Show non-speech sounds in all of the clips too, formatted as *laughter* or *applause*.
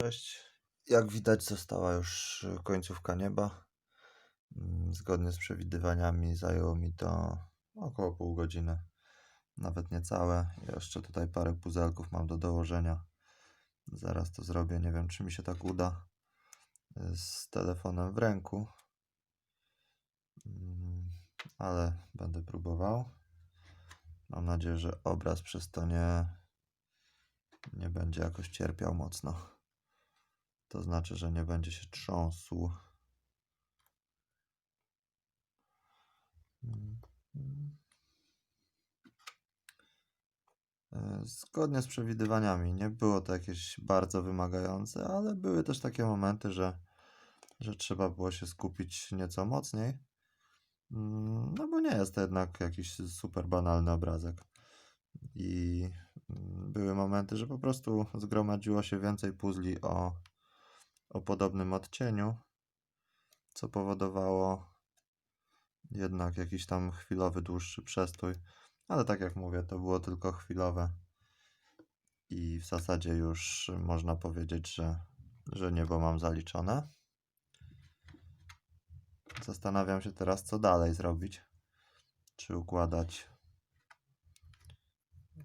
Cześć. Jak widać, została już końcówka nieba. Mm, Zgodnie z przewidywaniami zajęło mi to około pół godziny, nawet niecałe. Jeszcze tutaj parę puzelków mam do dołożenia. Zaraz to zrobię. Nie wiem, czy mi się tak uda y, z telefonem w ręku, Mm, ale będę próbował. Mam nadzieję, że obraz przez to nie, nie będzie jakoś cierpiał mocno. To znaczy, że nie będzie się trząsł. E, Zgodnie z przewidywaniami, nie było to jakieś bardzo wymagające, ale były też takie momenty, że, że trzeba było się skupić nieco mocniej. Mm, No bo nie jest to jednak jakiś super banalny obrazek. I mm, były momenty, że po prostu zgromadziło się więcej puzli o, o podobnym odcieniu, co powodowało jednak jakiś tam chwilowy, dłuższy przestój. Ale tak jak mówię, to było tylko chwilowe. I w zasadzie już można powiedzieć, że, że niebo mam zaliczone. Zastanawiam się teraz, co dalej zrobić. Czy układać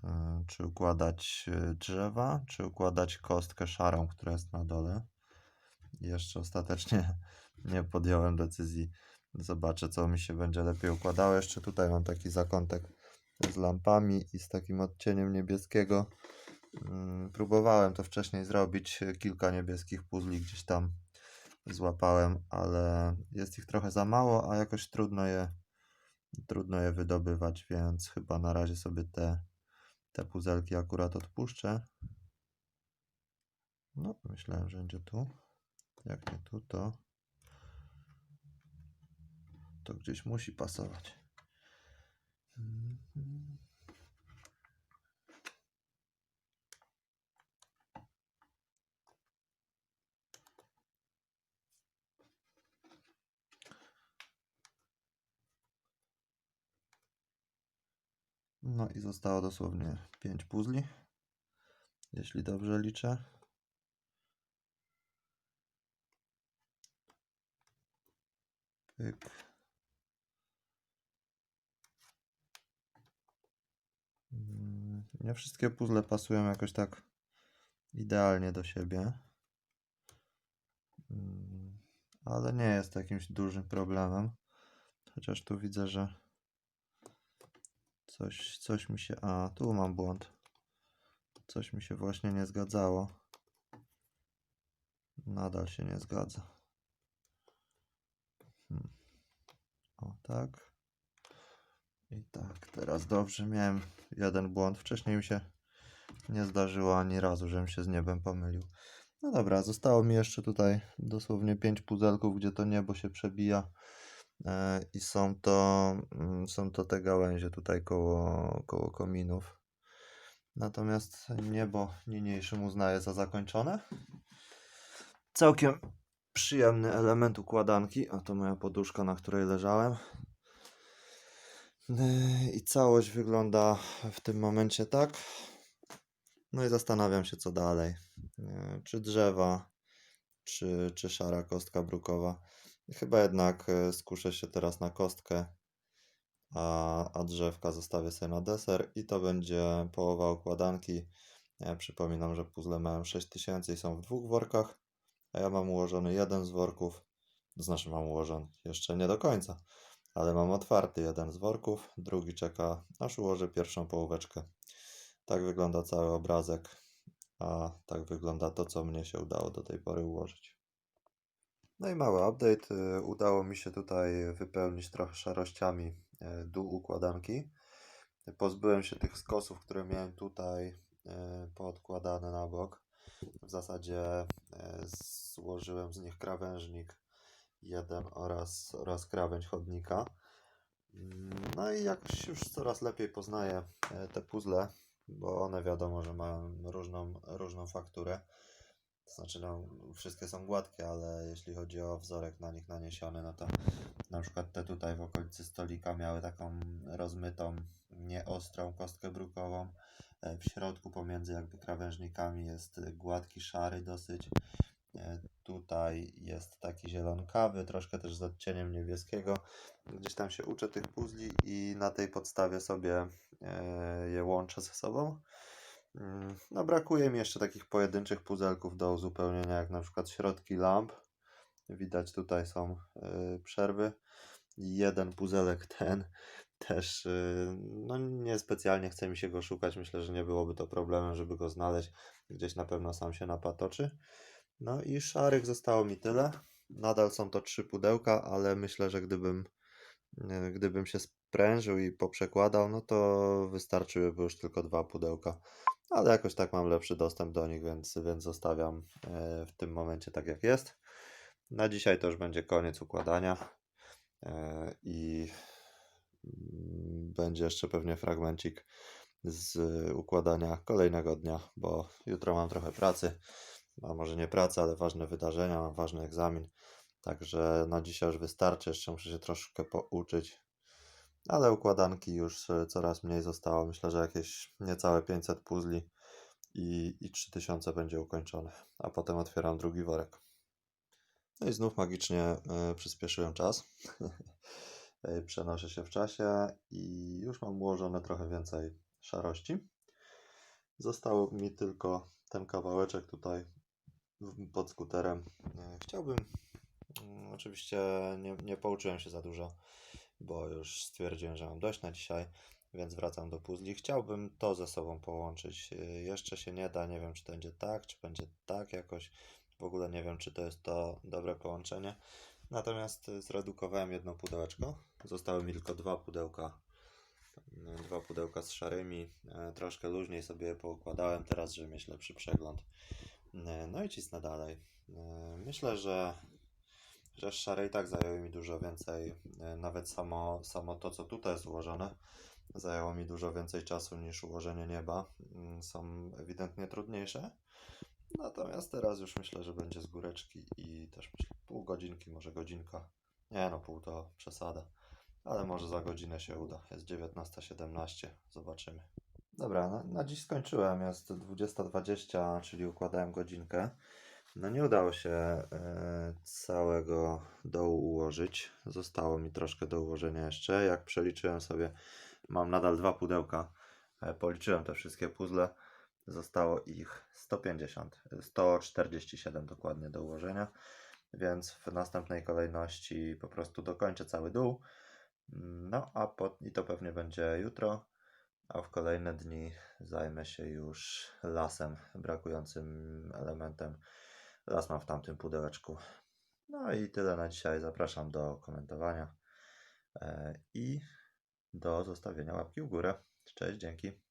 Yy, czy układać yy, drzewa, czy układać kostkę szarą, która jest na dole. Jeszcze ostatecznie *laughs* nie podjąłem decyzji. Zobaczę, co mi się będzie lepiej układało. Jeszcze tutaj mam taki zakątek z lampami i z takim odcieniem niebieskiego. Yy, Próbowałem to wcześniej zrobić. Kilka niebieskich puzli gdzieś tam złapałem, ale jest ich trochę za mało, a jakoś trudno je, trudno je wydobywać, więc chyba na razie sobie te te puzelki akurat odpuszczę. No, myślałem, że będzie tu. Jak nie tu, to to gdzieś musi pasować. No i zostało dosłownie 5 puzli, jeśli dobrze liczę. Pyk. Mm, Nie wszystkie puzzle pasują jakoś tak idealnie do siebie. Mm, Ale nie jest jakimś dużym problemem. Chociaż tu widzę, że coś, coś mi się. A, tu mam błąd. Coś mi się właśnie nie zgadzało. Nadal się nie zgadza. Hmm. O, tak. I tak, teraz dobrze. Miałem jeden błąd. Wcześniej mi się nie zdarzyło ani razu, żebym się z niebem pomylił. No dobra, zostało mi jeszcze tutaj dosłownie 5 puzelków, gdzie to niebo się przebija. E, I są to, mm, są to te gałęzie tutaj koło, koło kominów. Natomiast niebo niniejszym uznaję za zakończone. Całkiem przyjemny element układanki. A to moja poduszka, na której leżałem. Yy, I całość wygląda w tym momencie tak. No i zastanawiam się, co dalej. Czy drzewa, czy, czy szara kostka brukowa. Chyba jednak yy, skuszę się teraz na kostkę, a, a drzewka zostawię sobie na deser i to będzie połowa układanki. Ja przypominam, że puzzle mają 6000 i są w dwóch workach, a ja mam ułożony jeden z worków. Znaczy mam ułożony, jeszcze nie do końca, ale mam otwarty jeden z worków, drugi czeka, aż ułożę pierwszą połóweczkę. Tak wygląda cały obrazek, a tak wygląda to, co mnie się udało do tej pory ułożyć. No i mały update. y, Udało mi się tutaj wypełnić trochę szarościami y, dół układanki. Pozbyłem się tych skosów, które miałem tutaj y, poodkładane na bok. W zasadzie y, złożyłem z nich krawężnik jeden oraz, oraz krawędź chodnika. No i jakoś już coraz lepiej poznaję e, te puzzle, bo one wiadomo, że mają różną, różną fakturę. To znaczy, no, wszystkie są gładkie, ale jeśli chodzi o wzorek na nich naniesiony, no to na przykład te tutaj w okolicy stolika miały taką rozmytą, nieostrą kostkę brukową, E, W środku pomiędzy jakby krawężnikami jest gładki szary dosyć. E, Tutaj jest taki zielonkawy, troszkę też z odcieniem niebieskiego. Gdzieś tam się uczę tych puzli i na tej podstawie sobie e, je łączę ze sobą. Mm, No brakuje mi jeszcze takich pojedynczych puzelków do uzupełnienia, jak na przykład środki lamp. Widać tutaj są przerwy. Jeden puzelek ten też y, no niespecjalnie chce mi się go szukać. Myślę, że nie byłoby to problemem, żeby go znaleźć. Gdzieś na pewno sam się napatoczy. No i szarych zostało mi tyle. Nadal są to trzy pudełka, ale myślę, że gdybym, y, gdybym się sprężył i poprzekładał, no to wystarczyłyby już tylko dwa pudełka. Ale jakoś tak mam lepszy dostęp do nich, więc, więc zostawiam y, w tym momencie tak jak jest. Na dzisiaj to już będzie koniec układania i będzie jeszcze pewnie fragmencik z układania kolejnego dnia, bo jutro mam trochę pracy, a może nie pracy, ale ważne wydarzenia, mam ważny egzamin, także na dzisiaj już wystarczy, jeszcze muszę się troszkę pouczyć, ale układanki już e, coraz mniej zostało, myślę, że jakieś niecałe 500 puzli i, i 3000 będzie ukończone, a potem otwieram drugi worek. No i znów magicznie e, przyspieszyłem czas. *laughs* E, Przenoszę się w czasie i już mam ułożone trochę więcej szarości. Został mi tylko ten kawałeczek tutaj pod skuterem. E, Chciałbym, mm, oczywiście nie, nie pouczyłem się za dużo, bo już stwierdziłem, że mam dość na dzisiaj, więc wracam do puzli. Chciałbym to ze sobą połączyć. E, Jeszcze się nie da, nie wiem czy będzie tak, czy będzie tak jakoś. W ogóle nie wiem, czy to jest to dobre połączenie. Natomiast zredukowałem jedno pudełeczko. Zostały mi tylko dwa pudełka. y, Dwa pudełka z szarymi. E, Troszkę luźniej sobie poukładałem teraz, żeby mieć lepszy przegląd. E, No i cisnę dalej. E, Myślę, że, że szare i tak zajęły mi dużo więcej. e, Nawet samo, samo to, co tutaj jest ułożone, zajęło mi dużo więcej czasu niż ułożenie nieba. Mm, Są ewidentnie trudniejsze. Natomiast teraz już myślę, że będzie z góreczki i też myślę pół godzinki, może godzinka. Nie no, pół to przesada. Ale może za godzinę się uda. Jest 19.17, zobaczymy. Dobra, na, na dziś skończyłem. Jest 20.20, czyli układałem godzinkę. No nie udało się e, całego dołu ułożyć. Zostało mi troszkę do ułożenia jeszcze. Jak przeliczyłem sobie, mam nadal dwa pudełka. E, policzyłem te wszystkie puzzle. Zostało ich 150, 147 dokładnie do ułożenia, więc w następnej kolejności po prostu dokończę cały dół. No a po, i to pewnie będzie jutro, a w kolejne dni zajmę się już lasem, brakującym elementem. Las mam w tamtym pudełeczku. No i tyle na dzisiaj. Zapraszam do komentowania e, i do zostawienia łapki w górę. Cześć, dzięki.